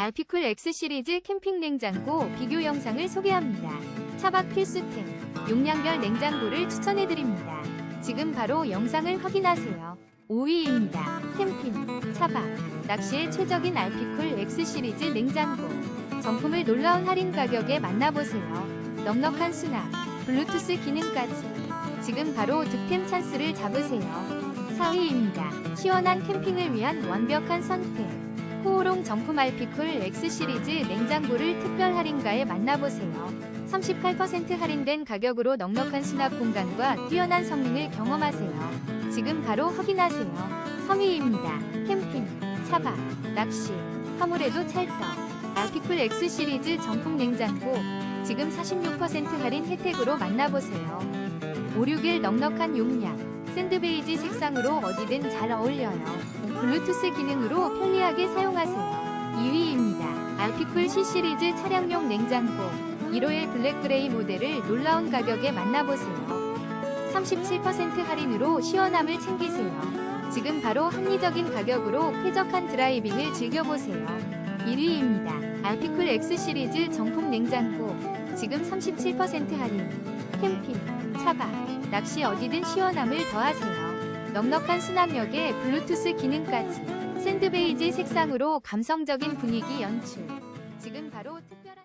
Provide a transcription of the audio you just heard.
알피쿨 X 시리즈 캠핑 냉장고 비교 영상을 소개합니다. 차박 필수템, 용량별 냉장고를 추천해드립니다. 지금 바로 영상을 확인하세요. 5위입니다. 캠핑, 차박, 낚시에 최적인 알피쿨 X 시리즈 냉장고. 정품을 놀라운 할인 가격에 만나보세요. 넉넉한 수납, 블루투스 기능까지. 지금 바로 득템 찬스를 잡으세요. 4위입니다. 시원한 캠핑을 위한 완벽한 선택. 호호롱 정품 알피쿨 X 시리즈 냉장고를 특별 할인가에 만나보세요. 38% 할인된 가격으로 넉넉한 수납 공간과 뛰어난 성능을 경험하세요. 지금 바로 확인하세요. 3위입니다. 캠핑, 차박, 낚시, 화물에도 찰떡. 알피쿨 X 시리즈 정품 냉장고 지금 46% 할인 혜택으로 만나보세요. 561 넉넉한 용량, 샌드베이지 색상으로 어디든 잘 어울려요. 블루투스 기능으로 편리하게 사용하세요. 2위입니다. 알피쿨 C 시리즈 차량용 냉장고 1호의 블랙그레이 모델을 놀라운 가격에 만나보세요. 37% 할인으로 시원함을 챙기세요. 지금 바로 합리적인 가격으로 쾌적한 드라이빙을 즐겨보세요. 1위입니다. 알피쿨 X 시리즈 정품 냉장고 지금 37% 할인 캠핑, 차박, 낚시 어디든 시원함을 더하세요. 넉넉한 수납력에 블루투스 기능까지 샌드베이지 색상으로 감성적인 분위기 연출. 지금 바로 특별한